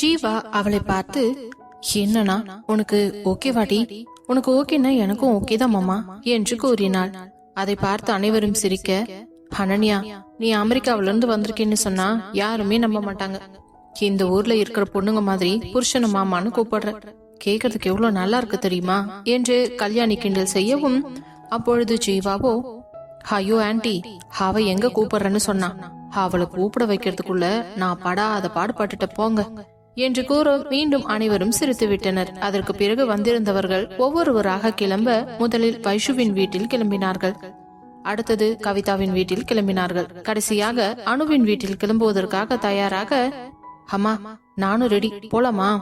ஜீவா அவளை பார்த்து என்னன்னா உனக்கு ஓகே வாடி? உனக்கு ஓகேன்னா எனக்கும் ஓகே தான் மாமா என்று கூறினாள். அதை பார்த்து அனைவரும் சிரிக்க அனன்யா நீ அமெரிக்காவில இருந்து வந்திருக்கேன்னு சொன்னா யாருமே நம்ப மாட்டாங்க. இந்த ஊர்ல இருக்கிற பொண்ணுங்க மாதிரி புருஷன மாமான்னு கூப்பிடுற. கேக்குறதுக்கு எவ்வளவு நல்லா இருக்கு தெரியுமா? என்று கல்யாணி கிண்டல் செய்யவும் அப்பொழுது ஜீவாவோ ஐயோ ஆன்டி அவ எங்க கூப்பிடுறேன்னு சொன்னா. அவளை கூப்பிட வைக்கிறதுக்குள்ள நான் படாத பாடுபட்டுட்ட போங்க. என்று கூற மீண்டும் அனைவரும் சிரித்து விட்டனர் அதற்கு பிறகு வந்திருந்தவர்கள் ஒவ்வொருவராக கிளம்ப முதலில் வைஷுவின் வீட்டில் கிளம்பினார்கள். அடுத்தது கவிதாவின் வீட்டில் கிளம்பினார்கள். கடைசியாக அணுவின் வீட்டில் கிளம்புவதற்காக தயாராக அம்மா நானும் ரெடி. போலாமா?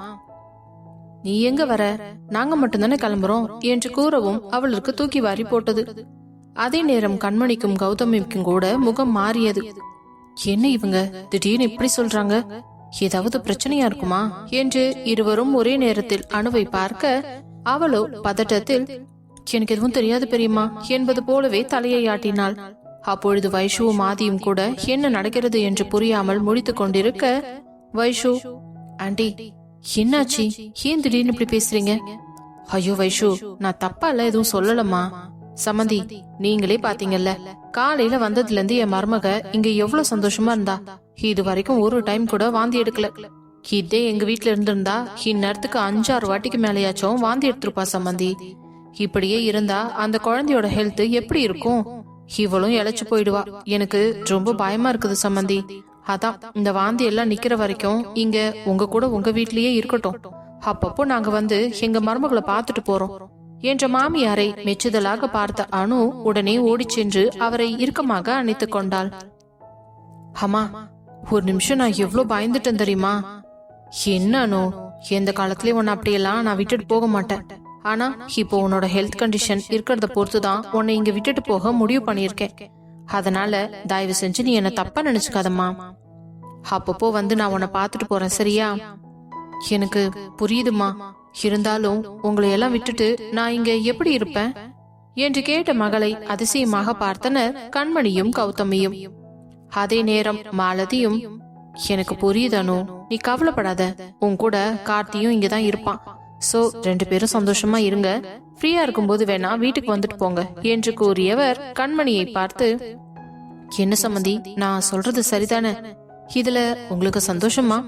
நீ எங்க வர? நாங்க மட்டும்தானே கிளம்புறோம் என்று கூறவும் அவளுக்கு தூக்கி வாரி போட்டது. அதே நேரம் கண்மணிக்கும் கௌதமிக்கும் கூட முகம் மாறியது. என்ன இவங்க? திடீர்னு இப்படி சொல்றாங்க? ஏதாவது பிரச்சனையா இருக்குமா? என்று இருவரும் ஒரே நேரத்தில் அணுவை பார்க்க அவளோ பதட்டத்தில் எனக்கு எதுவும் தெரியாது பெரியம்மா என்பது போலவே தலையை ஆட்டினாள். அப்பொழுது வைஷுவும் ஆதியும் கூட என்ன நடக்கிறது? என்று புரியாமல் முடித்துக் கொண்டிருக்க வைஷு ஆண்டி என்னாச்சு? ஏன் திடீர்னு இப்படி பேசுறீங்க? ஐயோ வைஷு நான் தப்பால எதுவும் சொல்லலம்மா. சமந்தி நீங்களே பாத்தீங்கல்ல காலையில வந்ததுல இருந்து என் மருமக இங்க எவ்வளவு சந்தோஷமா இருந்தா? இது வரைக்கும் ஒரு டைம் கூட வாந்தி எடுக்கல. இதே எங்க வீட்ல இருந்திருந்தா இந்நேரத்துக்கு அஞ்சாறு வாட்டிக்கு மேலேயாச்சும் வாந்தி எடுத்திருப்பா சம்மந்தி இப்படியே இருந்தா அந்த குழந்தையோட ஹெல்த் எப்படி இருக்கும்? இவளும் இழைச்சு போயிடுவா. எனக்கு ரொம்ப பயமா இருக்குது சம்மந்தி அதான் இந்த வாந்தி எல்லாம் நிக்கிற வரைக்கும் இங்க உங்க கூட உங்க வீட்லயே இருக்கட்டும். அப்பப்போ நாங்க வந்து எங்க மருமகளை பார்த்துட்டு போறோம். என்ற மாமியாரை மெச்சுதலாக பார்த்த அனு உடனே ஓடிச் சென்று அவரை இறுக்கமாக அணைத்துக் கொண்டாள். அம்மா ஒரு நிமிஷம் நான் எவ்வளவு பயந்துட்டேன் தெரியுமா? என்ன அனு எந்த காலத்துலயும் உன்னை அப்படியெல்லாம் நான் விட்டுட்டு போக மாட்டேன். ஆனா இப்போ உன்னோட ஹெல்த் கண்டிஷன் இருக்கிறத பொறுத்து தான் உன்னை இங்க விட்டுட்டு போக முடிவு பண்ணியிருக்கேன். அதனால தயவு செஞ்சு நீ என்ன தப்பா நினைச்சுக்காதம்மா. அப்பப்போ வந்து நான் உன்னை பார்த்துட்டு போறேன் சரியா? எனக்கு புரியுதுமா இருந்தாலும் உங்களை எல்லாம் விட்டுட்டு நான் இங்க எப்படி இருப்பேன்? என்று கேட்ட மகளை அதிசயமாக பார்த்தனர் கண்மணியும் கௌதமியும். அதே நேரம் மாலதியும் எனக்கு புரியுதானோ நீ கவலைப்படாத. உன் கூட கார்த்தியும் இங்கதான் இருப்பான். சோ ரெண்டு பேரும் சந்தோஷமா இருங்க. ஃப்ரீயா இருக்கும்போது வேணா வீட்டுக்கு வந்துட்டு போங்க என்று கூறியவர் கண்மணியை பார்த்து என்ன சம்மந்தி நான் சொல்றது சரிதானே? இதுல உங்களுக்கு சந்தோஷமா?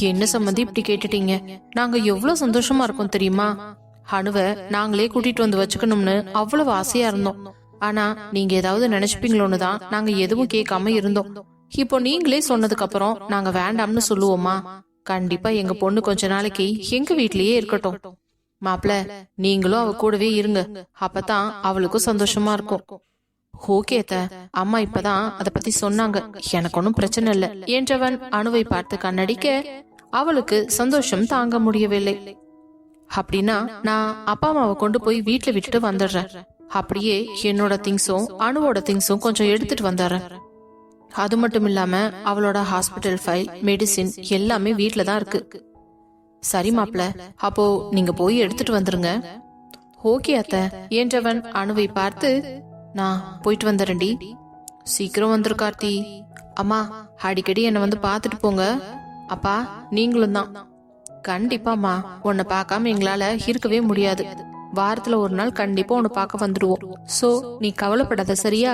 என்ன சம்மந்தி இப்படி கேட்டுட்டீங்க? நாங்க எவ்வளவு சந்தோஷமா இருக்கோம் தெரியுமா? அணுவ நாங்களே கூட்டிட்டு வந்து வச்சுக்கணும்னு அவ்வளவு ஆசையா இருந்தோம். ஆனா நீங்க ஏதாவது நினைச்சுப்பீங்களோன்னு தான் நாங்க எதுவும் கேட்காம இருந்தோம். இப்போ நீங்களே சொன்னதுக்கு அப்புறம் நாங்க வேண்டாம்னு சொல்லுவோமா? கண்டிப்பா எங்க பொண்ணு கொஞ்ச நாளைக்கு எங்க வீட்லயே இருக்கட்டும். மாப்ள நீங்களும் அவ கூடவே இருங்க. அப்பதான் அவளுக்கும் சந்தோஷமா இருக்கும். ஓகே அம்மா இப்பதான் அத பத்தி சொன்னாங்க. எனக்கு ஒன்னும் பிரச்சனை இல்ல. என்றவன் அணுவை பார்த்து கண்ணடிக்க அவளுக்கு சந்தோஷம் தாங்க முடியவில்லை. அப்படின்னா நான் அப்பா அம்மாவை கொண்டு போய் வீட்டுல விட்டுட்டு வந்துடுறேன். அப்படியே என்னோட திங்ஸும் அணுவோட திங்ஸும் கொஞ்சம் எடுத்துட்டு வந்துடுறேன். அது மட்டும் இல்லாம அவளோட ஹாஸ்பிட்டல் ஃபைல் மெடிசின் எல்லாமே வீட்ல தான் இருக்கு. சரி மாப்ள அப்போ நீங்க போய் எடுத்துட்டு வந்துருங்க. ஓகே அத்த என்றவன் அணுவை பார்த்து நான் போயிட்டு வந்துடுறேன்டி சீக்கிரம் வந்துரு கார்த்தி. அம்மா அடிக்கடி என்னை வந்து பார்த்துட்டு போங்க. அப்பா நீங்களும் தான். கண்டிப்பாம்மா உன்னை பார்க்காம எங்களால இருக்கவே முடியாது. வாரத்துல ஒரு நாள் கண்டிப்பா உன்னை பார்க்க வந்துடுவோம் சோ நீ கவலைப்படாத சரியா?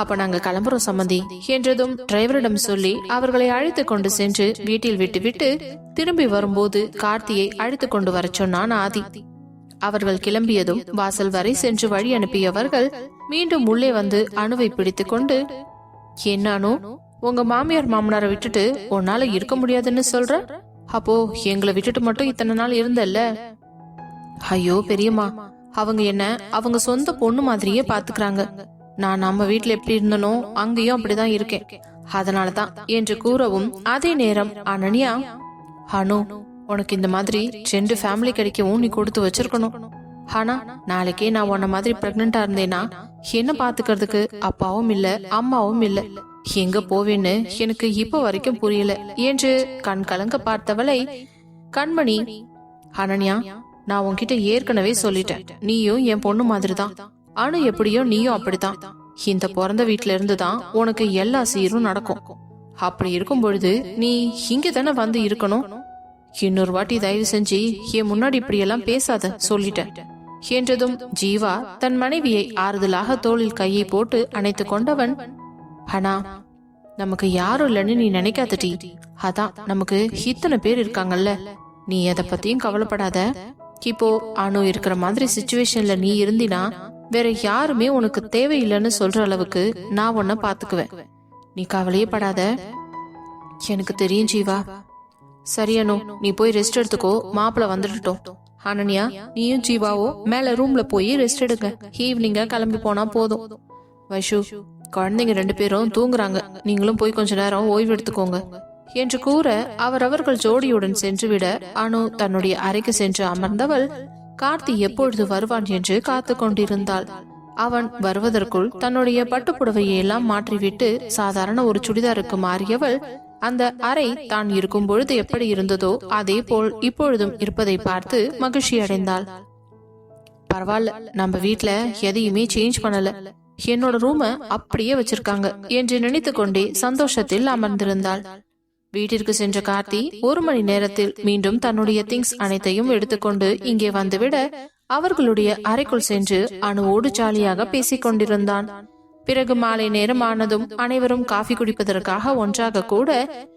அப்ப நாங்க கிளம்புறோம் சம்மந்தி என்றதும் டிரைவரிடம் சொல்லி அவர்களை அழைத்து கொண்டு சென்று வீட்டில் விட்டுவிட்டு திரும்பி வரும்போது கார்த்தியை அழைத்து கொண்டு வர சொன்னான் ஆதி. அவர்கள் கிளம்பியதும் வாசல் வரை சென்று வழி அனுப்பியவர்கள் மீண்டும் உள்ளே வந்து அணுவை பிடித்துக் கொண்டு என்னானோ உங்க மாமியார் மாமனாரை விட்டுட்டு உன்னால இருக்க முடியாதுன்னு சொல்ற? அப்போ எங்களை விட்டுட்டு மட்டும் இத்தனை நாள் இருந்தல்ல? ஐயோ பெரியம்மா அவங்க என்ன அவங்க சொந்த பொண்ணு மாதிரியே பாத்துக்கிறாங்க. நான் நம்ம வீட்டுல எப்படி இருந்தனோ அங்கேயும் அப்படிதான் இருக்கேன். அதனாலதான் என்று கூறவும் அதே நேரம் அனன்யா அனு உனக்கு இந்த மாதிரி ரெண்டு ஃபேமிலி கிடைக்கவும் நீ கொடுத்து வச்சிருக்கணும். ஆனா நாளைக்கே நான் உன்ன மாதிரி பிரெக்னண்டா இருந்தேன்னா என்ன பாத்துக்கிறதுக்கு அப்பாவும் இல்ல அம்மாவும் இல்ல. எங்க போவேன்னு எனக்கு இப்ப வரைக்கும் புரியல. என்று கண் கலங்க பார்த்தவளை கண்மணி அனன்யா நான் உன்கிட்ட ஏற்கனவே சொல்லிட்டேன். நீயும் என் பொண்ணு மாதிரி தான் அனு எப்படியோ நீயும் அப்படித்தான். இந்த பிறந்த வீட்ல இருந்து தான் உனக்கு எல்லா சீரும் நடக்கும். அப்படி இருக்கும் பொழுது நீ இங்க தானே வந்து இருக்கணும்? இன்னொரு வாட்டி தயவு செஞ்சு என் முன்னாடி இப்படியெல்லாம் பேசாத? சொல்லிட்டேன். என்றதும் ஜீவா தன் மனைவியை ஆறுதலாக தோளில் கையை போட்டு அணைத்து கொண்டவன் ஹனா நமக்கு யாரும் இல்லைன்னு நீ நினைக்காதடி. அதான் நமக்கு இத்தனை பேர் இருக்காங்கல்ல. நீ எதை பத்தியும் கவலைப்படாத. இப்போ அணு இருக்கிற மாதிரி சுச்சுவேஷன்ல நீ இருந்தினா வேற யாருமே உனக்கு தேவையில்லைன்னு சொல்ற அளவுக்கு நான் உன்ன பாத்துக்குவேன் நீ கவலையே படாத. எனக்கு தெரியும் ஜீவா சரி அனு நீ போய் ரெஸ்ட் எடுத்துக்கோ. மாப்பிள்ள வந்துட்டோம் அனன்யா நீயும் ஜீவாவோ மேல ரூம்ல போய் ரெஸ்ட் எடுங்க. ஈவினிங்கா கிளம்பி போனா போதும். வைஷு குழந்தைங்க ரெண்டு பேரும் தூங்குறாங்க. நீங்களும் போய் கொஞ்ச நேரம் ஓய்வு எடுத்துக்கோங்க. என்று கூற அவரவர்கள் ஜோடியுடன் சென்றுவிட அனு தன்னுடைய அறைக்கு சென்று அமர்ந்தவள் கார்த்தி எப்பொழுது வருவான் என்று காத்து கொண்டிருந்தாள். அவன் வருவதற்குள் தன்னுடைய பட்டுப்புடவையை எல்லாம் மாற்றிவிட்டு சாதாரண ஒரு சுடிதாருக்கு மாறியவள் அந்த அறை தான் இருக்கும் பொழுது எப்படி இருந்ததோ அதே போல் இப்பொழுதும் இருப்பதை பார்த்து மகிழ்ச்சி அடைந்தாள். பரவாயில்ல நம்ம வீட்டுல எதையுமே சேஞ்ச் பண்ணல. என்னோட ரூம அப்படியே வச்சிருக்காங்க என்று நினைத்து கொண்டே சந்தோஷத்தில் அமர்ந்திருந்தாள். வீட்டிற்கு சென்ற கார்த்தி ஒரு மணி நேரத்தில் மீண்டும் தன்னுடைய திங்ஸ் அனைத்தையும் எடுத்துக்கொண்டு இங்கே வந்துவிட அவர்களுடைய அறைக்குள் சென்று அணுவோடு ஜாலியாக பேசிக் கொண்டிருந்தான் பிறகு மாலை நேரம் ஆனதும் அனைவரும் காஃபி குடிப்பதற்காக ஒன்றாக கூட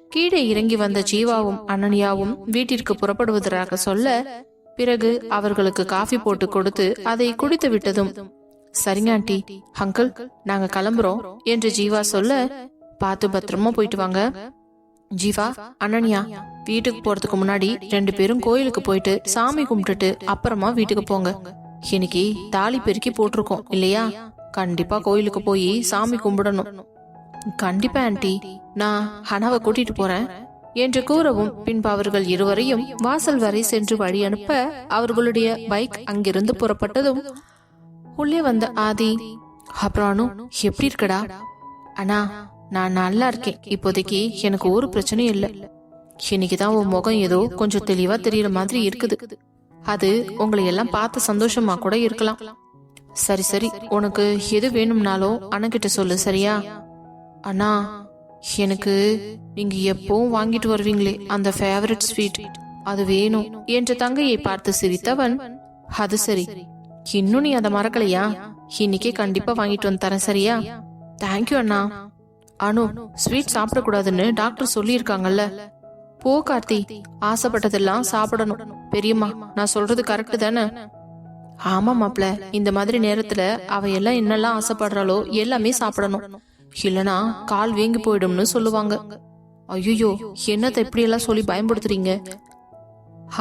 கீழே இறங்கி வந்த ஜீவாவும் அனன்யாவும் வீட்டிற்கு புறப்படுவதாக சொல்ல பிறகு அவர்களுக்கு காஃபி போட்டு கொடுத்து அதை குடித்து விட்டதும் சரிங்க ஆண்டி அங்கிள் நாங்க கிளம்புறோம் என்று ஜீவா சொல்ல பார்த்து பத்திரமா போயிட்டு வாங்க. ஜீவா அனன்யா வீட்டுக்கு போறதுக்கு முன்னாடி ரெண்டு பேரும் கோயிலுக்கு போயிட்டு சாமி கும்பிட்டுட்டு அப்புறமா வீட்டுக்கு போங்க. இன்னைக்கு தாலி பெருக்கி போட்டிருக்கோம் இல்லையா? கண்டிப்பா கோயிலுக்கு போய் சாமி கும்பிடணும். கண்டிப்பா ஆண்டி. நான் ஹனாவை கூட்டிட்டு போறேன். என்று கூறவும் பின்பு அவர்கள் இருவரையும் வாசல் வரை சென்று வழி அனுப்ப அவர்களுடைய பைக் அங்கிருந்து புறப்பட்டதும் உள்ளே வந்த ஆதி அப்புறம் எப்படி இருக்கடா? அண்ணா நான் நல்லா இருக்கேன். இப்போதைக்கு எனக்கு ஒரு பிரச்சனையும் இல்லை. இன்னைக்கு தான் உன் முகம் ஏதோ கொஞ்சம் தெளிவா தெரியற மாதிரி இருக்குது. அது உங்களை எல்லாம் பார்த்து சந்தோஷமா கூட இருக்கலாம். சரி சரி உனக்கு எது வேணும்னாலும் அண்ணன்கிட்ட சொல்லு சரியா? அண்ணா எனக்கு நீங்க எப்பவும் வாங்கிட்டு வருவீங்களே அந்த ஃபேவரட் ஸ்வீட் அது வேணும் என்ற தங்கையை பார்த்து சிரித்தவன் அது சரி. இன்னும் நீ அதை மறக்கலையா? இன்னைக்கே கண்டிப்பா வாங்கிட்டு வந்து தரேன் சரியா? தேங்க்யூ அண்ணா. அனு ஸ்வீட் சாப்பிடக்கூடாதுன்னு டாக்டர் சொல்லியிருக்காங்கல்ல. போ கார்த்தி. ஆசைப்பட்டதெல்லாம் சாப்பிடணும். பெரியம்மா நான் சொல்றது கரெக்ட் தானே? ஆமா மாப்ள இந்த மாதிரி நேரத்துல அவ எல்லாம் என்னெல்லாம் ஆசைப்படுறாளோ எல்லாமே சாப்பிடணும். இல்லனா கால் வீங்கி போயிடும்னு சொல்லுவாங்க. ஐயோ என்னத்தை இப்படி எல்லாம் சொல்லி பயன்படுத்துறீங்க?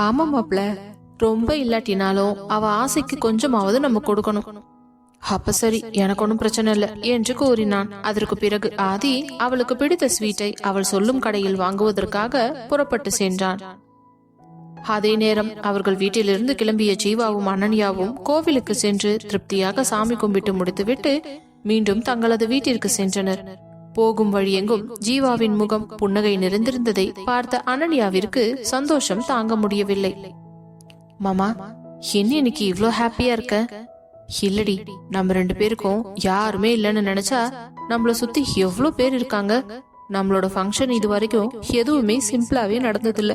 ஆமா மாப்ள ரொம்ப இல்லாட்டினாலும் அவ ஆசைக்கு கொஞ்சமாவது நம்ம கொடுக்கணும். அப்ப சரி எனக்கு ஒன்றும் பிரச்சனை இல்லை என்று கூறினான். அதற்கு பிறகு ஆதி அவளுக்கு பிடித்த ஸ்வீட்டை அவள் சொல்லும் கடையில் வாங்குவதற்காக புறப்பட்டு சென்றான். அதே நேரம் அவர்கள் வீட்டிலிருந்து கிளம்பிய ஜீவாவும் அனன்யாவும் கோவிலுக்கு சென்று திருப்தியாக சாமி கும்பிட்டு முடித்துவிட்டு மீண்டும் தங்களது வீட்டிற்கு சென்றனர். போகும் வழியெங்கும் ஜீவாவின் முகம் புன்னகை நிறைந்திருந்ததை பார்த்த அனன்யாவிற்கு சந்தோஷம் தாங்க முடியவில்லை. மாமா என்ன இன்னைக்கு இவ்வளோ ஹாப்பியா இருக்க? இல்லடி நம்ம ரெண்டு பேருக்கும் யாருமே இல்லைன்னு நினைச்சா நம்மள சுத்தி எவ்வளோ பேர் இருக்காங்க. நம்மளோட ஃபங்க்ஷன் இது வரைக்கும் எதுவுமே சிம்பிளாவே நடந்ததில்ல.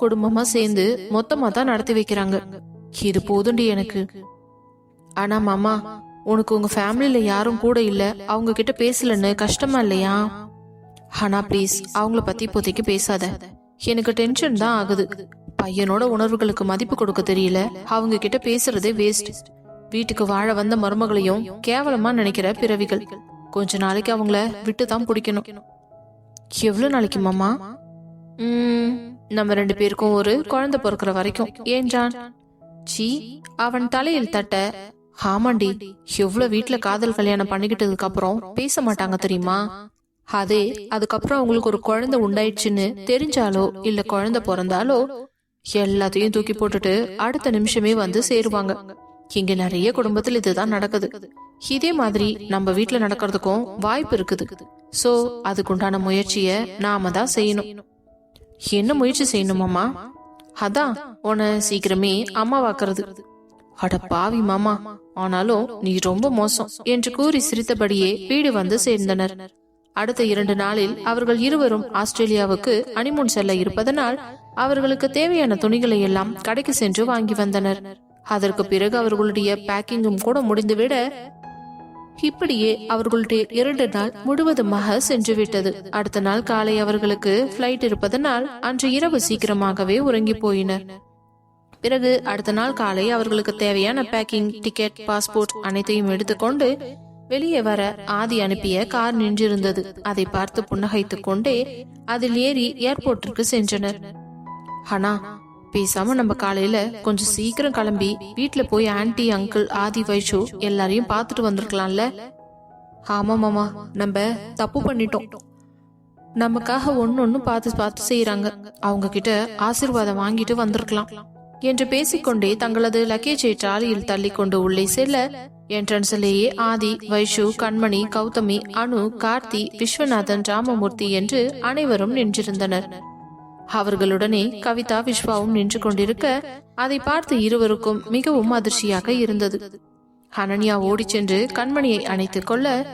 குடும்பமா சேர்ந்து மொத்தமா தான் நடத்தி வைக்கிறாங்க. இது போதுண்டி எனக்கு. ஆனா மாமா உனக்கு உங்க ஃபேமிலியில யாரும் கூட இல்ல. அவங்க கிட்ட பேசலன்னு கஷ்டமா இல்லையா? ஆனா ப்ளீஸ் அவங்கள பத்தி இப்போதைக்கு பேசாத. எனக்கு டென்ஷன் தான் ஆகுது. பையனோட உணர்வுகளுக்கு மதிப்பு கொடுக்க தெரியல. அவங்க கிட்ட பேசுறதே வேஸ்ட். வீட்டுக்கு வாழ வந்த மருமகளையும் கேவலமா நினைக்கிற பிறவிகள். கொஞ்ச நாளைக்கு அவங்கள விட்டு தான் பிடிக்கணும். எவ்வளவு நாளைக்கு மாமா? ம். நம்ம ரெண்டு பேருக்கும் ஒரு குழந்தை பிறக்கிற வரைக்கும். ஏன்றான் சி அவன் தலையில் தட்ட ஆமாண்டி எவ்வளவு வீட்டுல காதல் கல்யாணம் பண்ணிக்கிட்டதுக்கு அப்புறம் பேச மாட்டாங்க தெரியுமா? அதே அதுக்கப்புறம் அவங்களுக்கு ஒரு குழந்தை உண்டாயிடுச்சுன்னு தெரிஞ்சாலோ இல்ல குழந்தை பிறந்தாலோ எல்லாத்தையும் தூக்கி போட்டுட்டு அடுத்த நிமிஷமே வந்து சேருவாங்க. இங்க நிறைய குடும்பத்தில் இதுதான் நடக்குது. இதே மாதிரி நம்ம வீட்டுல நடக்கிறதுக்கும் வாய்ப்பு இருக்குது. சோ அதுக்குண்டான முயற்சிய நாம தான் செய்யணும். என்ன முயற்சி செய்யணுமாமா அதான் உன்னை சீக்கிரமே அம்மாவாக்குறது. அட பாவி மாமா ஆனாலும் நீ ரொம்ப மோசம் என்று கூறி சிரித்தபடியே வீடு வந்து சேர்ந்தனர். அடுத்த இரண்டு நாளில் அவர்கள் இருவரும் ஆஸ்திரேலியாவுக்கு அனிமூன் செல்ல இருப்பதனால் அவர்களுக்கு தேவையான துணிகளை எல்லாம் கடைக்கு சென்று வாங்கி வந்தனர். அதற்கு பிறகு அவர்களுடைய பேக்கிங்கும் கூட முடிந்துவிட இப்படியே அவர்களுடைய இரண்டு நாள் முழுவதுமாக சென்று விட்டது அடுத்த நாள் காலை அவர்களுக்கு பிளைட் இருப்பதனால் அன்று இரவு சீக்கிரமாகவே உறங்கி போயினர் பிறகு அடுத்த நாள் காலை அவர்களுக்கு தேவையான பேக்கிங் டிக்கெட் பாஸ்போர்ட் அனைத்தையும் எடுத்துக்கொண்டு வெளியே வர ஆதி அனுப்பிய கார் நின்றிருந்தது. அதை பார்த்து புன்னகைத்துக் கொண்டே அதில் ஏறி ஏர்போர்ட்டிற்கு சென்றனர். ஹனா பேசாம நம்ம காலையில கொஞ்சம் சீக்கிரம் கிளம்பி வீட்டுல போய் ஆன்டி அங்கிள் ஆதி வைஷு எல்லாரையும் பார்த்துட்டு வந்திருக்கலாம்ல? ஆமா மாமா நம்ம தப்பு பண்ணிட்டோம். நமக்காக ஒன்னு ஒன்னு பார்த்து பார்த்து செய்யறாங்க அவங்க கிட்ட ஆசீர்வாதம் வாங்கிட்டு வந்திருக்கலாம். என்று பேசிக்கொண்டே தங்களது லக்கேஜை ட்ராலியில் தள்ளி கொண்டு உள்ளே செல்ல என்ட்ரன்ஸிலேயே ஆதி வைஷு கண்மணி கௌதமி அனு கார்த்தி விஸ்வநாதன் ராமமூர்த்தி என்று அனைவரும் நின்றிருந்தனர். அவர்களுடனே கவிதா விஸ்வாவும் நின்று கொண்டிருக்க அதை பார்த்து இருவருக்கும் மிகவும் அதிர்ச்சியாக இருந்தது. அனன்யா ஓடி சென்று கண்மணியை அணைத்துக் கொள்ள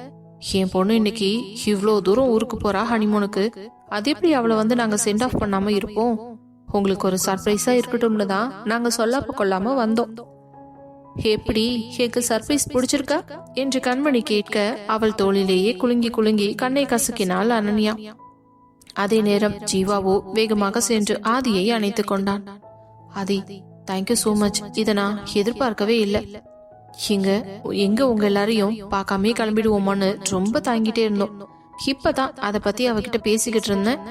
என் பொண்ணு இன்னைக்கு இவ்வளோ தூரம் ஊருக்கு போறா ஹனிமூனுக்கு. அது எப்படி அவளை வந்து நாங்க சென்ட் ஆஃப் பண்ணாம இருப்போம்? உங்களுக்கு ஒரு சர்ப்ரைஸா இருக்கட்டும்னு தான் நாங்க சொல்லாப்ப கொள்ளாம வந்தோம். எப்படி? எனக்கு சர்ப்ரைஸ் பிடிச்சிருக்கா? என்று கண்மணி கேட்க அவள் தோளிலேயே குலுங்கி குலுங்கி கண்ணை கசுக்கினாள் அனன்யா அதே நேரம் ஜீவாவோ வேகமாக சென்று ஆதியை அணைத்துக் கொண்டான். ஆதி தேங்க்யூ சோ மச் இத நான் எதிர்பார்க்கவே இல்லை. இங்க எங்க உங்க எல்லாரையும் பார்க்காமே கிளம்பிடுவோமான்னு ரொம்ப தாங்கிட்டே இருந்தோம். இப்பதான் அதை பத்தி அவகிட்ட பேசிக்கிட்டு இருந்தேன்.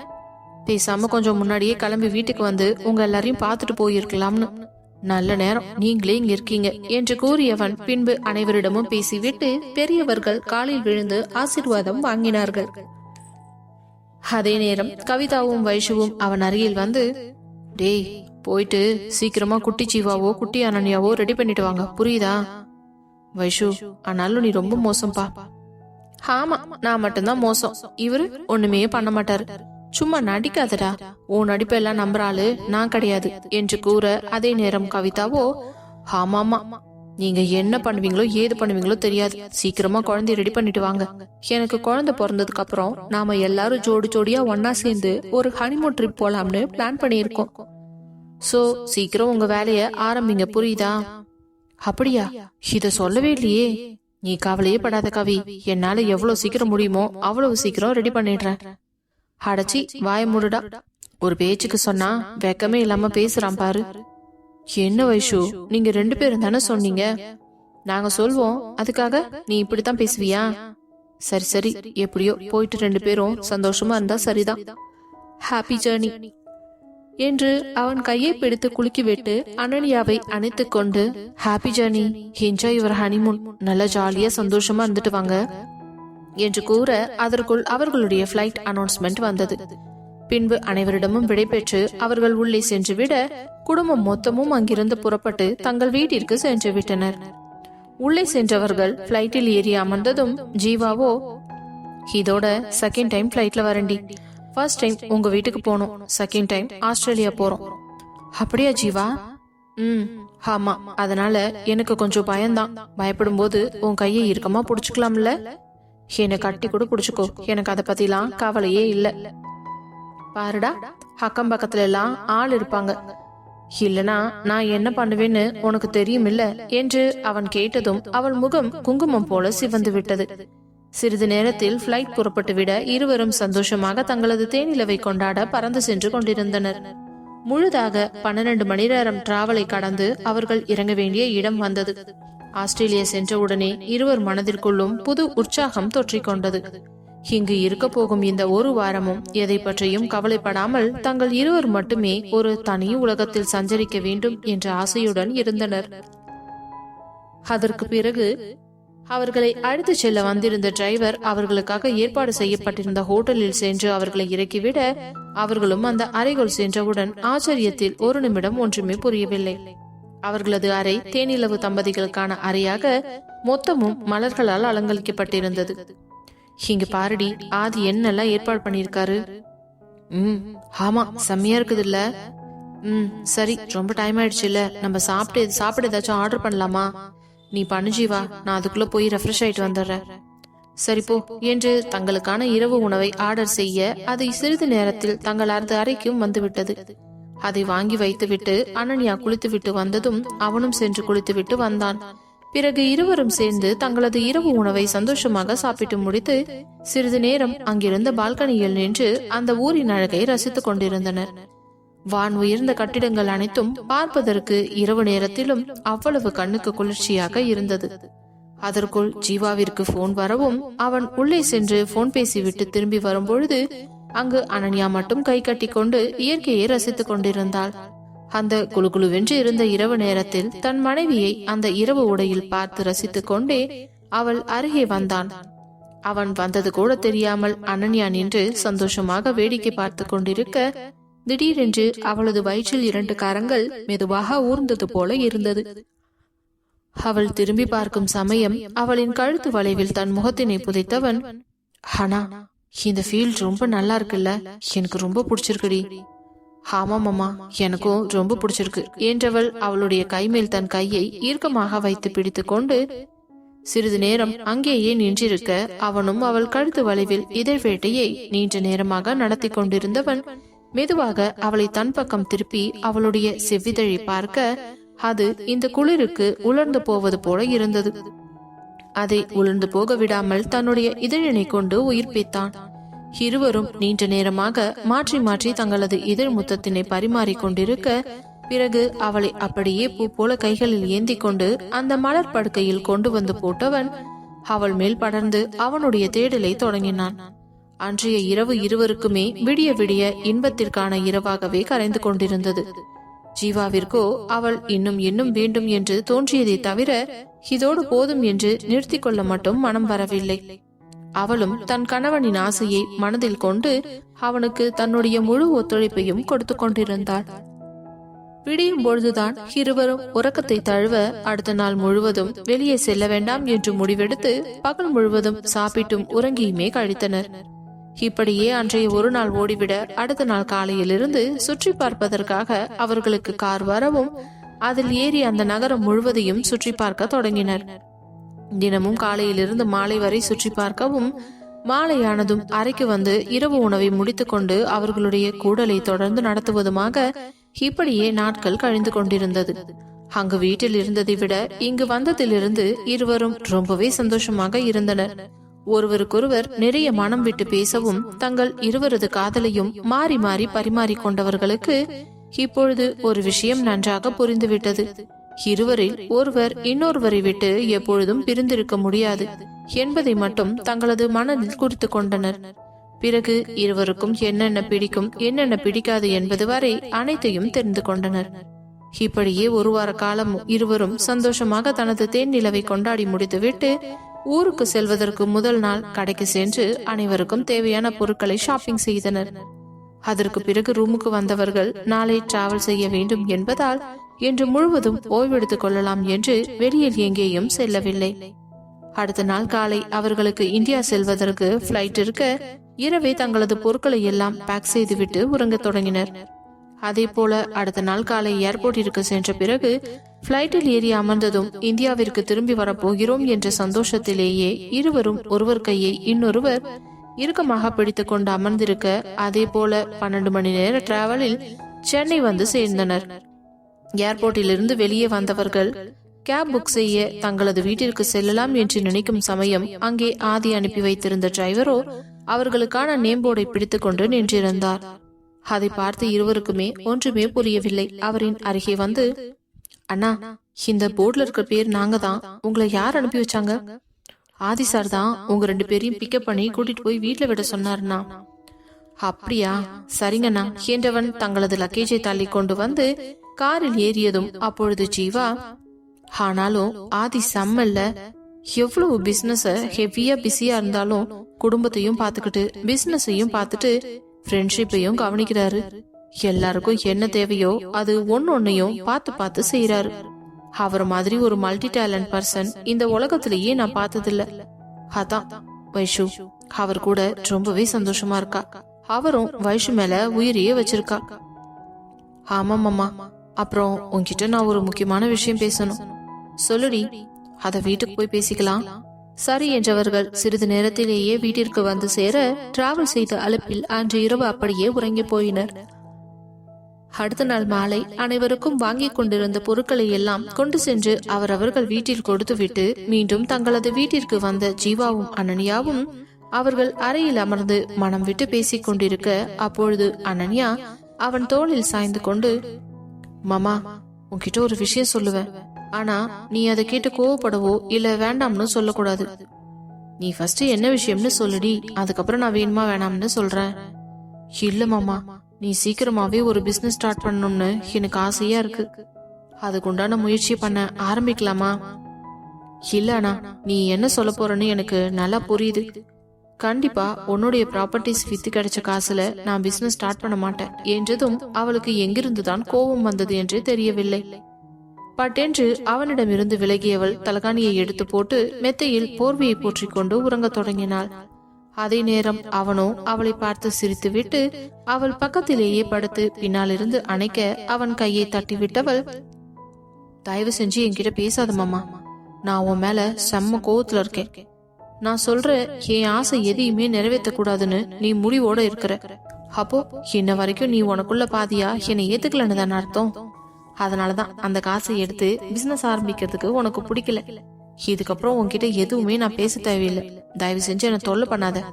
பேசாம கொஞ்சம் முன்னாடியே கிளம்பி வீட்டுக்கு வந்து உங்க எல்லாரையும் பார்த்துட்டு போயிருக்கலாம்னு. நல்ல நேரம். நீங்களே இங்க இருக்கீங்க என்று கூறியவன் பின்பு அனைவரிடமும் பேசிவிட்டு பெரியவர்கள் காலில் விழுந்து ஆசீர்வாதம் வாங்கினார்கள். அதே நேரம் கவிதாவும் வைஷுவும் அவன் அருகில் வந்து டேய் போயிட்டு சீக்கிரமா குட்டி ஜீவாவோ குட்டி அனன்யாவோ ரெடி பண்ணிட்டு வாங்க. புரியுதா? வைஷு ஆனாலும் நீ ரொம்ப மோசம்பா. ஆமா நான் மட்டும்தான் மோசம். இவரு ஒண்ணுமே பண்ண மாட்டாரு. சும்மா நடிக்காதடா. உன் நடிப்பெல்லாம் நம்புறாளு நான் கிடையாது. என்று கூற அதே நேரம் கவிதாவோ ஆமாமா நீங்க என்ன பண்ணுவீங்களோ ஏது பண்ணுவீங்களோ தெரியாது. சீக்கிரமா குழந்தைய ரெடி பண்ணிட்டு வாங்க. எனக்கு குழந்தை பிறந்ததுக்கு அப்புறம் நாம எல்லாரும் ஜோடி ஜோடியா ஒன்னா சேர்ந்து ஒரு ஹனிமூன் ட்ரிப் போலாம்னு பிளான் பண்ணியிருக்கோம். சோ சீக்கிரம் உங்க வேலைய ஆரம்பிங்க. புரியுதா? அப்படியா? இத சொல்லவே இல்லையே. நீ கவலையே படாத கவி. என்னால எவ்வளவு சீக்கிரம் முடியுமோ அவ்வளவு சீக்கிரம் ரெடி பண்ணிடுறேன். அடைச்சி வாய மூடுடா. ஒரு பேச்சுக்கு சொன்னா வெக்கமே இல்லாம பேசுறான் பாரு. என்ன வைஷு? நீங்க ரெண்டு பேரும் தானே சொன்னீங்க? நாங்க சொல்வோம். அதுக்காக நீ இப்படித்தான் பேசுவியா? சரி சரி. எப்படியோ போயிட்டு ரெண்டு பேரும் சந்தோஷமா இருந்தா சரிதான். ஹாப்பி ஜேர்னி என்று அவன் கையை பிடித்து குலுக்கி விட்டு அனன்யாவை அணைத்துக் கொண்டு happy journey enjoy your honeymoon நல்லா ஜாலியா சந்தோஷமா இருந்துட்டு வாங்க. என்று கூற அதற்குள் அவர்களுடைய ஃபிளைட் அனௌன்ஸ்மெண்ட் வந்தது. பின்பு அனைவரிடமும் விடைபெற்று அவர்கள் உள்ளே சென்று விட குடும்பம் மொத்தமும் அங்கிருந்து புறப்பட்டு தங்கள் வீட்டிற்கு சென்று விட்டனர். உள்ளே சென்றவர்கள் பிளைட்டில் ஏறி அமர்ந்ததும் ஜீவாவோ இதோட செகண்ட் டைம் பிளைட்ல வரண்டி ஃபர்ஸ்ட் டைம் உங்க வீட்டுக்கு போனோம் செகண்ட் டைம் ஆஸ்திரேலியா போறோம். அப்படியா ஜீவா? ம் ஆமா. அதனால எனக்கு கொஞ்சம் பயம்தான். பயப்படும் போது உன் கையை இறுக்கமா புடிச்சுக்கலாம்ல? என்னை கட்டி கூட புடிச்சுக்கோ. எனக்கு அதை பத்திலாம் கவலையே இல்லை. பாருடா அக்கம் பக்கத்துல எல்லாம் ஆள் இருப்பாங்க. இல்லனா நான் என்ன பண்ணுவேன்னு உனக்கு தெரியும் இல்ல என்று அவன் கேட்டதும் அவள் முகம் குங்குமம் போல சிவந்து விட்டது. சிறிது நேரத்தில் பிளைட் புறப்பட்டு விட இருவரும் சந்தோஷமாக தங்களது தேனிலவை கொண்டாட பறந்து சென்று கொண்டிருந்தனர். முழுதாக பன்னிரண்டு மணி நேரம் டிராவலை கடந்து அவர்கள் இறங்க வேண்டிய இடம் வந்தது. ஆஸ்திரேலியா சென்றவுடனே இருவர் மனதிற்குள்ளும் புது உற்சாகம் தொற்றிக்கொண்டது. இங்கு இருக்க போகும் இந்த ஒரு வாரமும் எதை பற்றியும் கவலைப்படாமல் தங்கள் இருவர் மட்டுமே ஒரு தனி உலகத்தில் சஞ்சரிக்க வேண்டும் என்ற ஆசையுடன் இருந்தனர். அதற்கு பிறகு அவர்களை அழைத்துச் செல்ல வந்திருந்த டிரைவர் அவர்களுக்காக ஏற்பாடு செய்யப்பட்டிருந்த ஹோட்டலில் சென்று அவர்களை இறக்கிவிட அவர்களும் அந்த அறைக்குள் சென்றவுடன் ஆச்சரியத்தில் ஒரு நிமிடம் ஒன்றுமே புரியவில்லை. அவர்களது அறை தேனிலவு தம்பதிகளுக்கான அறையாக மொத்தமும் மலர்களால் அலங்கரிக்கப்பட்டிருந்தது. இங்க பாருடி ஆதி என்னெல்லாம் ஏற்பாடு பண்ணிருக்காரு ம் ஆமா செம்மையா இருக்குது இல்ல ம் சரி ரொம்ப டைம் ஆயிடுச்சு இல்ல நம்ம சாப்பிட்டு சாப்பிட ஏதாச்சும் ஆர்டர் பண்ணலாமா? நீ பண்ணு ஜீவா நான் அதுக்குள்ள போய் ரெஃப்ரெஷ் ஆயிட்டு வந்துடுறேன். சரி போ என்று தங்களுக்கான இரவு உணவை ஆர்டர் செய்ய அதை சிறிது நேரத்தில் தங்களது அறைக்கும் வந்துவிட்டது அதை வாங்கி வைத்துவிட்டு அனன்யா குளித்துவிட்டு வந்ததும் அவனும் சென்று குளித்துவிட்டு வந்தான். பிறகு இருவரும் சேர்ந்து தங்களது இரவு உணவை சந்தோஷமாக சாப்பிட்டு முடித்து சிறிது நேரம் அங்கிருந்த பால்கனியில் நின்று அந்த ஊரின் அழகை ரசித்துக் கொண்டிருந்தனர். வான் உயர்ந்த கட்டிடங்கள் அனைத்தும் பார்ப்பதற்கு இரவு நேரத்திலும் அவ்வளவு கண்ணுக்கு குளிர்ச்சியாக இருந்தது. அதற்குள் ஜீவாவிற்கு போன் வரவும் அவன் உள்ளே சென்று போன் பேசிவிட்டு திரும்பி வரும்பொழுது அங்கு அனன்யா மட்டும் கை கட்டி கொண்டு இயற்கையை ரசித்துக் கொண்டிருந்தாள். அந்த குழுகுழுவென்று இருந்த இரவு நேரத்தில் தன் மனைவியை அந்த இரவு உடையில் பார்த்து ரசித்துக் கொண்டே அவள் அருகே வந்தான். அவன் வந்தது கூட தெரியாமல் அனன்யா நின்று சந்தோஷமாக வேடிக்கை பார்த்து கொண்டிருக்க திடீரென்று அவளது வயிற்றில் இரண்டு கரங்கள் மெதுவாக ஊர்ந்தது போல இருந்தது. அவள் திரும்பி பார்க்கும் சமயம் அவளின் கழுத்து வளைவில் தன் முகத்தினை புதைத்தவன் ஹனா இந்த ஃபீல்ட் ரொம்ப நல்லா இருக்குல்ல? எனக்கு ரொம்ப பிடிச்சிருக்குடி. ஆமாம் அம்மா எனக்கும் ரொம்ப பிடிச்சிருக்கு. என்றவள் அவளுடைய கைமேல் தன் கையை ஈர்க்கமாக வைத்து பிடித்து கொண்டு சிறிது நேரம் அங்கேயே நின்றிருக்க அவனும் அவள் கழுத்து வளைவில் இதழ் வேட்டையை நீண்ட நேரமாக நடத்தி கொண்டிருந்தவன் மெதுவாக அவளை தன் பக்கம் திருப்பி அவளுடைய செவ்விதழை பார்க்க அது இந்த குளிருக்கு உலர்ந்து போவது போல இருந்தது. அதை உலர்ந்து போக விடாமல் தன்னுடைய இதழினை கொண்டு உயிர்ப்பித்தான். இருவரும் நீண்ட நேரமாக மாற்றி மாற்றி தங்களது இதழ் முத்தத்தினை பரிமாறிக் கொண்டிருக்க பிறகு அவளை அப்படியே பூ போல கைகளில் ஏந்தி கொண்டு அந்த மலர் படுக்கையில் கொண்டு வந்து போட்டவன் அவள் மேல் படர்ந்து அவனுடைய தேடலை தொடங்கினான். அன்றைய இரவு இருவருக்குமே விடிய விடிய இன்பத்திற்கான இரவாகவே கரைந்து கொண்டிருந்தது. ஜீவாவிற்கோ அவள் இன்னும் இன்னும் வேண்டும் என்று தோன்றியதை தவிர இதோடு போதும் என்று நிறுத்திக் கொள்ள மட்டும் மனம் வரவில்லை. அவளும் தன் கணவனின் ஆசையை மனதில் கொண்டு அவனுக்கு தன்னுடைய முழு ஒத்துழைப்பையும் கொடுத்து கொண்டிருந்தாள். விடியும் பொழுதுதான் இருவரும் உறக்கத்தை தழுவ அடுத்த நாள் முழுவதும் வெளியே செல்ல வேண்டாம் என்று முடிவெடுத்து பகல் முழுவதும் சாப்பிட்டும் உறங்கியுமே கழித்தனர். இப்படியே அன்றைய ஒரு நாள் ஓடிவிட அடுத்த நாள் காலையிலிருந்து சுற்றி பார்ப்பதற்காக அவர்களுக்கு கார் வரவும் அதில் ஏறி அந்த நகரம் முழுவதையும் சுற்றி பார்க்க தொடங்கினர். தினமும் காலையிலிருந்து மாலை வரை சுற்றி பார்க்கவும் மாலையானதும் அறைக்கு வந்து இரவு உணவை முடித்துக்கொண்டு அவர்களுடைய கூடலை தொடர்ந்து நடத்துவதுமாக இப்படியே நாட்கள் கழிந்து கொண்டிருந்தது. அங்கு வீட்டில் இருந்ததை விட இங்கு வந்ததிலிருந்து இருவரும் ரொம்பவே சந்தோஷமாக இருந்தனர். ஒருவருக்கொருவர் நிறைய மனம் விட்டு பேசவும் தங்கள் இருவரது காதலையும் மாறி மாறி பரிமாறிக் கொண்டவர்களுக்கு இப்பொழுது ஒரு விஷயம் நன்றாக புரிந்துவிட்டது. இருவரில் ஒருவர் இன்னொருவரை விட்டு எப்பொழுதும் பிரிந்திருக்க முடியாது என்பதை மட்டும் தங்களது மனதில் குறித்து கொண்டனர். பிறகு இருவருக்கும் என்னென்ன பிடிக்கும் என்னென்ன பிடிக்காது என்பது வரை அனைத்தையும் தெரிந்து கொண்டனர். இப்படியே ஒரு வார காலம் இருவரும் சந்தோஷமாக தனது தேன் நிலவை கொண்டாடி முடித்துவிட்டு ஊருக்கு செல்வதற்கு முதல் நாள் கடைக்கு சென்று அனைவருக்கும் தேவையான பொருட்களை ஷாப்பிங் செய்தனர். அதற்கு பிறகு ரூமுக்கு வந்தவர்கள் நாளை டிராவல் செய்ய வேண்டும் என்பதால் இன்று முழுவதும் ஓய்வெடுத்துக் கொள்ளலாம் என்று வெளியில் எங்கேயும் செல்லவில்லை. அடுத்த நாள் காலை அவர்களுக்கு இந்தியா செல்வதற்கு பிளைட் இருக்க இரவே தங்களது பொருட்களை எல்லாம் பேக் செய்துவிட்டு உறங்க தொடங்கினர். அதே போல அடுத்த நாள் காலை ஏர்போர்ட்டிற்கு சென்ற பிறகு பிளைட்டில் ஏறி அமர்ந்ததும் இந்தியாவிற்கு திரும்பி வரப்போகிறோம் என்ற சந்தோஷத்திலேயே இருவரும் ஒருவர் கையை இன்னொருவர் இறுக்கமாக பிடித்துக் கொண்டு அமர்ந்திருக்க அதே போல பன்னெண்டு மணி நேர டிராவலில் சென்னை வந்து சேர்ந்தனர். ஏர்போர்ட்டிலிருந்து வெளியே வந்தவர்கள் கேப் புக் செய்ய தங்களது வீட்டிற்கு செல்லலாம் என்று நினைக்கும் சமயம் அங்கே ஆதி அனுப்பி வைத்திருந்த டிரைவரோ அவர்களுக்கான நேம் போர்டை பிடித்துக் கொண்டு நின்றிருந்தார். அதை பார்த்து இருவருக்குமே ஒன்றுமே புரியவில்லை. அவரின் அருகே வந்து அண்ணா இந்த போர்ட்ல இருக்க பேர் நாங்க தான். உங்களை யார் அனுப்பி வச்சாங்க? ஆதி சார் தான். உங்க ரெண்டு பேரையும் பிக்கப் பண்ணி கூட்டிட்டு போய் வீட்டுல விட சொன்னாருண்ணா. அப்படியா? சரிங்கண்ணா. என்றவன் தங்களது லக்கேஜை தள்ளி கொண்டு வந்து காரில் ஏறியதும் அப்பொழுது ஜீவா ஆனாலும் ஆதி செம்மல்ல எவ்வளவு பிசினஸ ஹெவியா பிஸியா இருந்தாலும் குடும்பத்தையும் பார்த்துக்கிட்டு பிசினஸையும் பார்த்துட்டு ஃப்ரெண்ட்ஷிப்பையும் கவனிக்கிறாரு. எல்லாருக்கும் என்ன தேவையோ அது ஒன்னொன்னையும் பார்த்து பார்த்து செய்யறாரு அவர் மாதிரி ஒரு மல்டி டேலண்ட் பர்சன் இந்த உலகத்திலேயே நான் பார்த்ததில்ல. அதான் வைஷு. அவர் கூட ரொம்பவே சந்தோஷமா இருக்கா. அவரும் வைஷு மேல உயிரையே வச்சிருக்கா. ஆமாம் அம்மா அப்புறம் உன்கிட்ட நான் ஒரு முக்கியமான விஷயம் பேசணும். சொல்லுடி அத வீட்டுக்கு போய் பேசிக்கலாம். சரி என்றவர்கள் சிறிது நேரத்திலேயே வீட்டிற்கு வந்து சேர டிராவல் செய்த அழைப்பில் அன்று இரவு அப்படியே உறங்கி போயினர். அடுத்த நாள் மாலை அனைவருக்கும் வாங்கிக் கொண்டிருந்த பொருட்களை எல்லாம் கொண்டு சென்று அவரவர்கள் வீட்டில் கொடுத்துவிட்டு மீண்டும் தங்களது வீட்டிற்கு வந்த ஜீவாவும் அனன்யாவும் அவர்கள் அறையில் அமர்ந்து மனம் விட்டு பேசிக் கொண்டிருக்க அப்பொழுது அனன்யா அவன் தோளில் சாய்ந்து கொண்டு மாமா உன்கிட்ட ஒரு விஷயம் சொல்லுவேன். ஆனா நீ அதை கேட்டு கோவப்படவோ இல்ல வேண்டாம்னு சொல்லக்கூடாது. நீ ஃபர்ஸ்ட் என்ன விஷயம்னு சொல்லுடி அதுக்கப்புறம் நான் வேணுமா வேணாம்னு சொல்றேன். இல்ல மாமா நீ சீக்கிரமாவே ஒரு பிசினஸ் ஸ்டார்ட் பண்ணணும்னு எனக்கு ஆசையா இருக்கு. அதுக்குண்டான முயற்சி பண்ண ஆரம்பிக்கலாமா? இல்ல அண்ணா நீ என்ன சொல்ல போறன்னு எனக்கு நல்லா புரியுது. கண்டிப்பா உன்னுடைய ப்ராப்பர்ட்டிஸ் வித்து கிடைச்ச காசுல நான் பிசினஸ் ஸ்டார்ட் பண்ண மாட்டேன் என்றதும் அவளுக்கு எங்கிருந்துதான் கோபம் வந்தது என்று தெரியவில்லை. பட்டென்று அவனிடமிருந்து விலகியவள் தலகாணியை எடுத்து போட்டு மெத்தையில் போர்வையை போற்றிக் கொண்டு உறங்கத் தொடங்கினாள். அதே நேரம் அவனோ அவளை பார்த்து சிரித்துவிட்டு அவள் பக்கத்திலேயே படுத்து பின்னாலிருந்து அணைக்க அவன் கையை தட்டிவிட்டவள் தயவு செஞ்சு என்கிட்ட பேசாத மாமா. நான் உன் மேல செம்ம கோவத்துல இருக்கேன். நான் சொல்ற என் ஆசை எதையுமே நிறைவேற்ற கூடாதுன்னு நீ முடிவோட இருக்கிற. அப்போ இன்ன வரைக்கும் நீ உனக்குள்ள பாதியா? என்னை ஏத்துக்கலன்னு தானே அர்த்தம்? அதனாலதான் அந்த காசை எடுத்து பிசினஸ் ஆரம்பிக்கிறதுக்கு உனக்கு பிடிக்கல. இதுக்கப்புறம் உன்கிட்ட எதுவுமே நான் பேச தேவையில்லை. தயவு செஞ்சு என்னை தொல்லை பண்ணாத.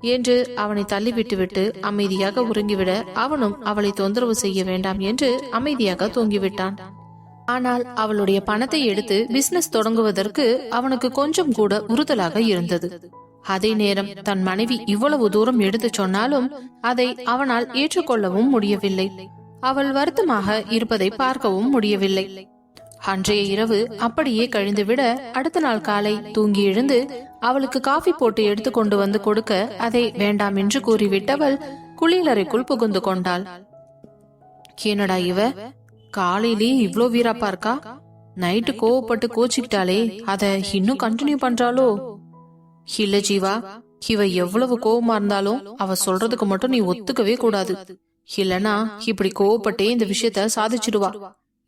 என்று அவனை தள்ளி விட்டுவிட்டு விட்டு அமைதியாக உறங்கிவிட அவனும் அவளை தொந்தரவு செய்ய வேண்டாம் என்று அமைதியாக தூங்கிவிட்டான். ஆனால் அவளுடைய பணத்தை எடுத்து பிசினஸ் தொடங்குவதற்கு அவனுக்கு கொஞ்சம் கூட உறுதலாக இருந்தது. அதே நேரம் தன் மனைவி இவ்வளவு தூரம் எடுத்து சொன்னாலும் அதை அவனால் ஏற்றுக்கொள்ளவும் முடியவில்லை. அவள் வருத்தமாக இருப்பதை பார்க்கவும் முடியவில்லை. அன்றைய இரவு அப்படியே கழிந்துவிட அடுத்த நாள் காலை தூங்கி எழுந்து அவளுக்கு காஃபி போட்டு எடுத்து கொண்டு வந்து கொடுக்க அதை வேண்டாம் என்று கூறிவிட்டவள் குளியலறைக்குள் புகுந்து கொண்டாள். என்னடா இவ? காலையிலே இவ்ளோ வீராப்பா இருக்கா நைட்டு கோவப்பட்டு கோச்சிக்கிட்டாலே அத இன்னும் கண்டினியூ பண்றாளோ? இல்ல ஜீவா இவ எவ்வளவு கோவமா இருந்தாலும் அவ சொல்றதுக்கு மட்டும் நீ ஒத்துக்கவே கூடாது. இல்லனா இப்படி கோவப்பட்டே இந்த விஷயத்த சாதிச்சிடுவா.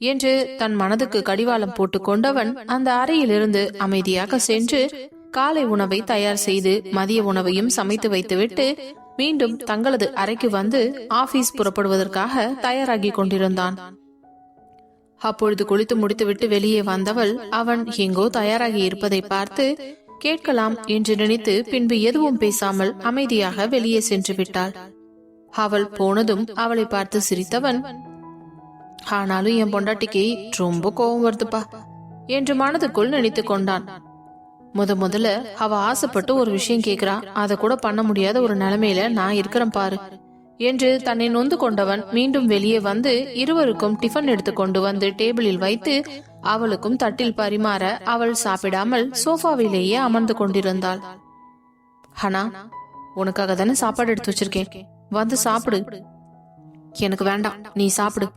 என்று தன் மனதுக்கு கடிவாளம் போட்டு கொண்டவன் அந்த அறையிலிருந்து அமைதியாக சென்று காலை உணவை தயார் செய்து மதிய உணவையும் சமைத்து வைத்துவிட்டு மீண்டும் தங்களது அறைக்கு வந்து ஆபீஸ் புறப்படுவதற்காக தயாராகி கொண்டிருந்தான். அப்பொழுது குளித்து முடித்துவிட்டு வெளியே வந்தவள் அவன் எங்கோ தயாராகி இருப்பதை பார்த்து கேட்கலாம் என்று நினைத்து பின்பு எதுவும் பேசாமல் அமைதியாக வெளியே சென்று விட்டாள். அவள் போனதும் அவளை பார்த்து சிரித்தவன் ஆனாலும் என் பொண்டாட்டிக்கு ரொம்ப கோபம் வருதுப்பா என்று மனதுக்குள் நினைத்து கொண்டான். முத முதல்ல அவ ஆசைப்பட்டு ஒரு விஷயம் கேக்குறா. அத கூட பண்ண முடியாத ஒரு நிலைமையில நான் இருக்கிறேன் பாரு. என்று தன்னை நொந்து கொண்டவன் மீண்டும் வெளியே வந்து இருவருக்கும் டிஃபன் எடுத்து கொண்டு வந்து டேபிளில் வைத்து அவளுக்கும் தட்டில் பரிமாற அவள் சாப்பிடாமல் சோஃபாவிலேயே அமர்ந்து கொண்டிருந்தாள். ஹனா உனக்காக தானே சாப்பாடு எடுத்து வச்சிருக்கேன். வந்து சாப்பிடு. எனக்கு வேண்டாம். நீ சாப்பிடு.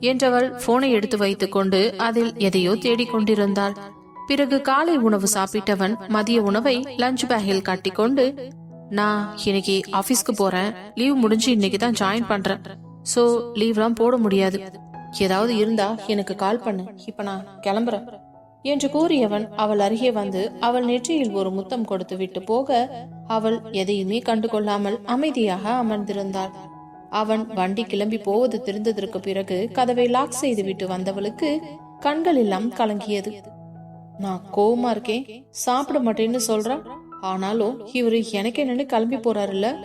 என்றவள் போனை எடுத்து வைத்துக் கொண்டு அதில் எதையோ தேடிக் கொண்டிருந்தாள். பிறகு காலை உணவு சாப்பிட்டவன் மதிய உணவை லஞ்ச் பேக்கில் கட்டிக்கொண்டு நான் இன்னைக்கு ஆபீஸ்க்கு போறேன். லீவ் முடிஞ்சு இன்னைக்கு தான் ஜாயின் பண்றேன். சோ லீவ்லாம் போட முடியாது. ஏதாவது இருந்தா எனக்கு கால் பண்ணு. இப்ப நான் கிளம்புறேன். என்று கூறியவன் அவள் அருகே வந்து அவள் நெற்றியில் ஒரு முத்தம் கொடுத்து விட்டு போக அவள் எதையுமே கண்டுகொள்ளாமல் அமைதியாக அமர்ந்திருந்தாள். அவன் வண்டி கிளம்பி போவது தெரிந்ததற்கு பிறகு கதவை லாக் செய்து விட்டு வந்தவளுக்கு கண்கள் எல்லாம் கலங்கியது. நான் கோவமா இருக்கேன். சாப்பிட மாட்டேன்னு சொல்றான். ஆனாலும் இவரு எனக்கு என்னன்னு கிளம்பி போறாருல்ல?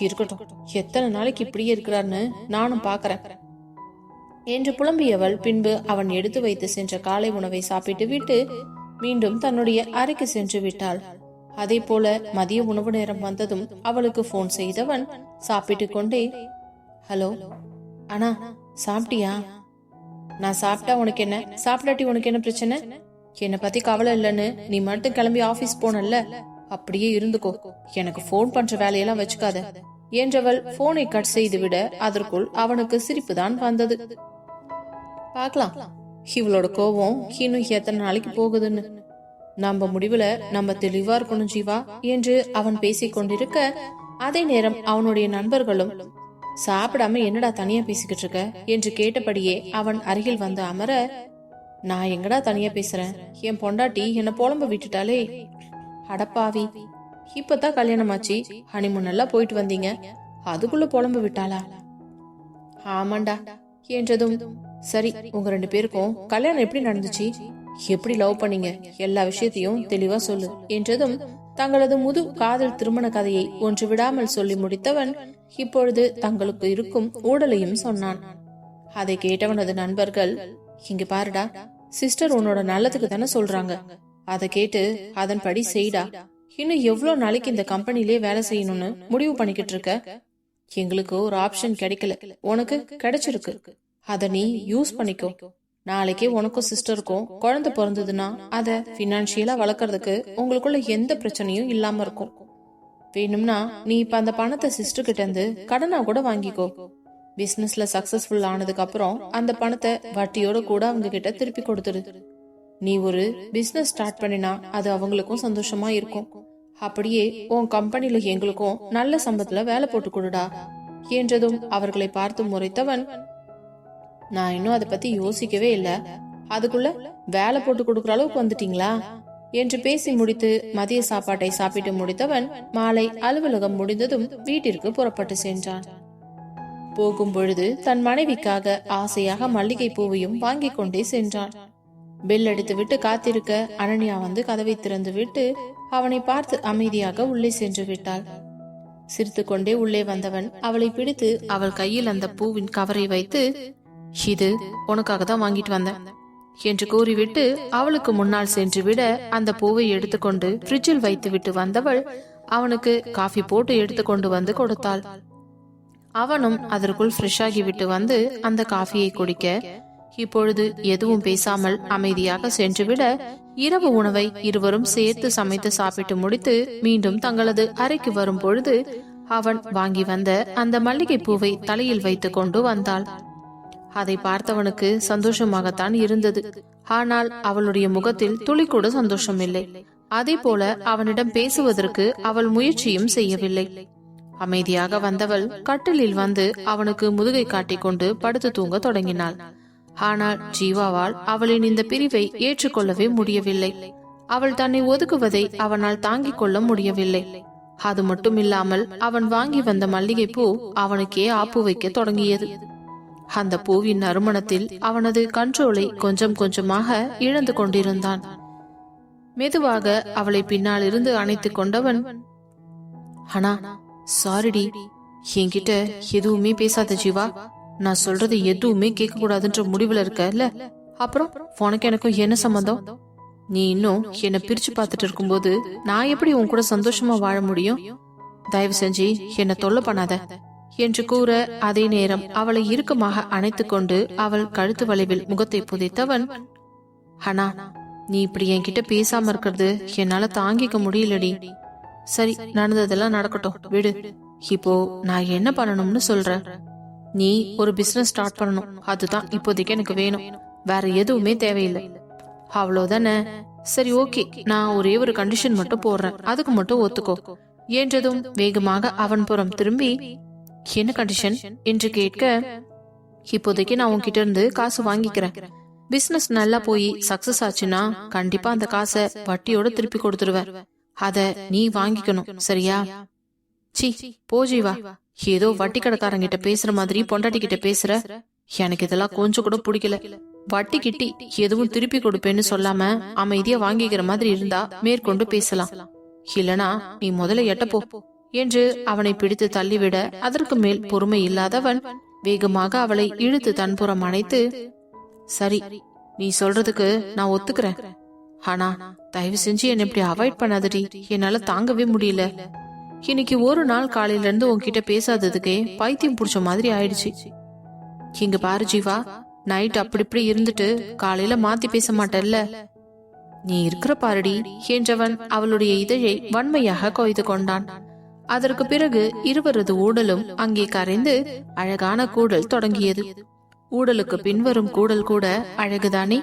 இருக்கட்டும். எத்தனை நாளைக்கு இப்படியே இருக்கிறாருன்னு நானும் பாக்குறேன். என்று புலம்பியவள் பின்பு அவன் எடுத்து வைத்து சென்ற காலை உணவை சாப்பிட்டு விட்டு மீண்டும் தன்னுடைய அறைக்கு சென்று விட்டாள். அதே போல மதிய உணவு நேரம் வந்ததும் அவளுக்கு போன் செய்தவன் சாப்பிட்டு கொண்டே ஹலோ அண்ணா சாப்பிட்டியா? நான் சாப்பிட்டா உனக்கு என்ன? சாப்பிடாட்டி உனக்கு என்ன பிரச்சனை? என்னை பத்தி கவலை இல்லைன்னு நீ மட்டும் கிளம்பி ஆபீஸ் போனல்ல? அப்படியே இருந்துக்கோ. எனக்கு போன் பண்ற வேலையெல்லாம் வச்சுக்காத. என்றவள் போனை கட் செய்துவிட அதற்குள் அவனுக்கு சிரிப்பு தான் வந்தது. பார்க்கலாம். இவளோட கோபம் இன்னும் எத்தனை நாளைக்கு போகுதுன்னு. நம்ம முடிவுல நம்ம தெளிவா இருக்கணும் ஜீவா என்று அவன் பேசிக் கொண்டிருக்க அதே நேரம் அவனுடைய நண்பர்களும் சாப்பிடாம என்னடா தனியா பேசிக்கிட்டு இருக்க? என்று கேட்டபடியே அவன் அருகில் வந்து அமர நான் எங்கடா தனியா பேசுறேன்? என் பொண்டாட்டி என்ன புலம்ப விட்டுட்டாலே அடப்பாவி இப்பதான் கல்யாணம் ஆச்சு ஹனிமூன் எல்லாம் போயிட்டு வந்தீங்க. அதுக்குள்ள புலம்பு விட்டாளா? ஆமாண்டா. என்றதும் சரி உங்க ரெண்டு பேருக்கும் கல்யாணம் எப்படி நடந்துச்சு? எப்படி லவ் பண்ணீங்க? எல்லா விஷயத்தையும் தெளிவா சொல்லு. என்றதும் தங்களது முது காதல் திருமண கதையை ஒன்று விடாமல் சொல்லி முடித்தவன் இப்பொழுது தங்களுக்கு இருக்கும் ஊடலையும் சொன்னான். அதை கேட்டவனது நண்பர்கள் இங்க பாருடா சிஸ்டர் உன்னோட நல்லதுக்கு தானே சொல்றாங்க. அதை கேட்டு அதன்படி செய்டா. இன்னும் எவ்வளவு நாளைக்கு இந்த கம்பெனிலே வேலை செய்யணும்னு முடிவு பண்ணிக்கிட்டு இருக்க? எங்களுக்கு ஒரு ஆப்ஷன் கிடைக்கல. உனக்கு கிடைச்சிருக்கு. அத நீ யூஸ் பண்ணிக்கோ. நாளைக்கே உனக்கும் சிஸ்டருக்கும் குழந்தை பிறந்ததுன்னா அத பினான்சியலா வளர்க்கறதுக்கு உங்களுக்குள்ள எந்த பிரச்சனையும் இல்லாம இருக்கும். வேணும்னா நீ இப்ப அந்த பணத்தை சிஸ்டர் கிட்ட இருந்து கடனா கூட வாங்கிக்கோ. பிசினஸ்ல சக்சஸ்ஃபுல் ஆனதுக்கு அப்புறம் அந்த பணத்தை வட்டியோட கூட அவங்க கிட்ட திருப்பி கொடுத்துரு நீ ஒரு பிசினஸ் ஸ்டார்ட் பண்ணினா அது அவங்களுக்கும் சந்தோஷமா இருக்கும். அப்படியே உன் கம்பெனில எங்களுக்கும் நல்ல சம்பளத்துல வேலை போட்டு கொடுடா என்றதும் அவர்களை பார்த்து முறைத்தவன் நான் இன்னும் அதை பத்தி யோசிக்கவே இல்ல. அதுக்குள்ள வேலை போட்டு கொடுக்கற அளவுக்கு வந்துட்டீங்களா? என்று பேசி முடித்து மதிய சாப்பாட்டை சாப்பிட்டு முடித்தவன் மாலை அலுவலகம் முடிந்ததும் வீட்டிற்கு புறப்பட்டு சென்றான். போகும் பொழுது தன் மனைவிக்காக ஆசையாக மல்லிகை பூவையும் வாங்கிக் கொண்டே சென்றான். பெல் அடித்துவிட்டு காத்திருக்க அனன்யா வந்து கதவை திறந்து விட்டு அவனை பார்த்து அமைதியாக உள்ளே சென்று விட்டாள். சிரித்துக்கொண்டே உள்ளே வந்தவன் அவளை பிடித்து அவள் கையில் அந்த பூவின் கவரை வைத்து இது உனக்காக தான் வாங்கிட்டு வந்தேன் என்று கூறிவிட்டு அவளுக்கு முன்னால் சென்று விட அந்த பூவை எடுத்துக்கொண்டு ஃப்ரிட்ஜில் வைத்துவிட்டு வந்தவள் அவனுக்கு காஃபி போட்டு எடுத்துக்கொண்டு வந்து கொடுத்தாள். அவனும் அதற்குள் ஃப்ரெஷ் ஆகிவிட்டு வந்து அந்த காஃபியை குடிக்க இப்பொழுது எதுவும் பேசாமல் அமைதியாக சென்றுவிட இரவு உணவை இருவரும் சேர்த்து சமைத்து சாப்பிட்டு முடித்து மீண்டும் தங்களது அறைக்கு வரும் பொழுது அவன் வாங்கி வந்த அந்த மல்லிகை பூவை தலையில் வைத்துக் கொண்டு வந்தாள். அதை பார்த்தவனுக்கு சந்தோஷமாகத்தான் இருந்தது. ஆனால் அவளுடைய முகத்தில் துளி கூட சந்தோஷம் இல்லை அதே போல அவனிடம் பேசுவதற்கு அவள் முயற்சியும் செய்யவில்லை. அமைதியாக வந்தவள் கட்டிலில் வந்து அவனுக்கு முதுகை காட்டிக்கொண்டு படுத்து தூங்க தொடங்கினாள். ஆனால் ஜீவாவால் அவளின் இந்த பிரிவை ஏற்றுக்கொள்ளவே முடியவில்லை. அவள் தன்னை ஒதுக்குவதை அவனால் தாங்கிக் கொள்ள முடியவில்லை. அது மட்டுமில்லாமல் அவன் வாங்கி வந்த மல்லிகைப்பூ அவனுக்கே ஆப்பு வைக்க தொடங்கியது. அந்த பூவின் நறுமணத்தில் அவனது கண்ட்ரோலை கொஞ்சம் கொஞ்சமாக இழந்து கொண்டிருந்தான். மெதுவாக அவளை பின்னால் இருந்து அணைத்துக் கொண்டவன் அண்ணா சாரிடி என்கிட்ட எதுவுமே பேசாத ஜீவா. நான் சொல்றது எதுவுமே கேட்க கூடாதுன்ற முடிவுல இருக்கல அப்புறம்? உனக்கு எனக்கும் என்ன சம்பந்தம்? நீ இன்னும் என்ன பிரிச்சு பார்த்துட்டு இருக்கும்போது நான் எப்படி உன் கூட சந்தோஷமா வாழ முடியும்? தயவு செஞ்சு என்ன தொல்லை பண்ணாத. என்று கூற அதே நேரம் அவளை இறுக்கமாக அணைத்து கொண்டு அவள் கழுத்து வளைவில் முகத்தை புதைத்தவன் ஹனா நீ இப்படி என்கிட்ட பேசாம இருக்கிறது என்னால தாங்கிக்க முடியலடி. சரி நடந்ததெல்லாம் நடக்கட்டும். விடு. இப்போ நான் என்ன பண்ணணும்னு சொல்றேன். நீ ஒரு பிசினஸ் ஸ்டார்ட் பண்ணணும். அதுதான் இப்போதைக்கு எனக்கு வேணும். வேற எதுவுமே தேவையில்லை. அவ்வளவுதானே? சரி ஓகே நான் ஒரே ஒரு கண்டிஷன் மட்டும் போடுறேன். அதுக்கு மட்டும் ஒத்துக்கோ. என்றதும் வேகமாக அவன் புறம் திரும்பி என்ன கண்டிஷன் என்று கேட்க இப்போதைக்கு நான் உன்கிட்ட இருந்து காசு வாங்கிக்கிறேன். பிசினஸ் நல்லா போய் சக்சஸ் ஆச்சுன்னா கண்டிப்பா அந்த காசை வட்டியோட திருப்பி கொடுத்துருவேன். அத நீ வாங்கிக்கணும். சரியா? சி போஜீவா ஏதோ வட்டி கடைக்காரங்கிட்ட பேசுற மாதிரி பொண்டாட்டி கிட்ட பேசுற. எனக்கு இதெல்லாம் கொஞ்சம் கூட பிடிக்கல. வட்டி கிட்டி எதுவும் திருப்பி கொடுப்பேன்னு சொல்லாம அமைதியா வாங்கிக்கிற மாதிரி இருந்தா மேற்கொண்டு பேசலாம். இல்லனா நீ முதல்ல எட்ட என்று அவனை பிடித்து தள்ளிவிட அதற்கு மேல் பொறுமை இல்லாதவன் வேகமாக அவளை இழுத்து தன்புறம் அணைத்து சரி நீ சொல்றதுக்கு நான் ஒத்துக்கிறேன். ஆனா தயவு செஞ்சு என்னை இப்படி அவாய்ட் பண்ணாதடி. என்னால தாங்கவே முடியல. இன்னைக்கு ஒரு நாள் காலையில இருந்து உன்கிட்ட பேசாததுக்கே பைத்தியம் புடிச்ச மாதிரி ஆயிடுச்சு. இங்க பாரு ஜீவா நைட் அப்படி இப்படி இருந்துட்டு காலையில மாத்தி பேச மாட்டல்ல. நீ இருக்கிற பாருடி என்றவன் அவளுடைய இதழை வன்மையாக கொய்து கொண்டான். அதற்கு பிறகு இருவரது ஊடலும் அங்கே கரைந்து அழகான கூடல் தொடங்கியது. ஊடலுக்கு பின்வரும் கூடல் கூட அழகுதானே?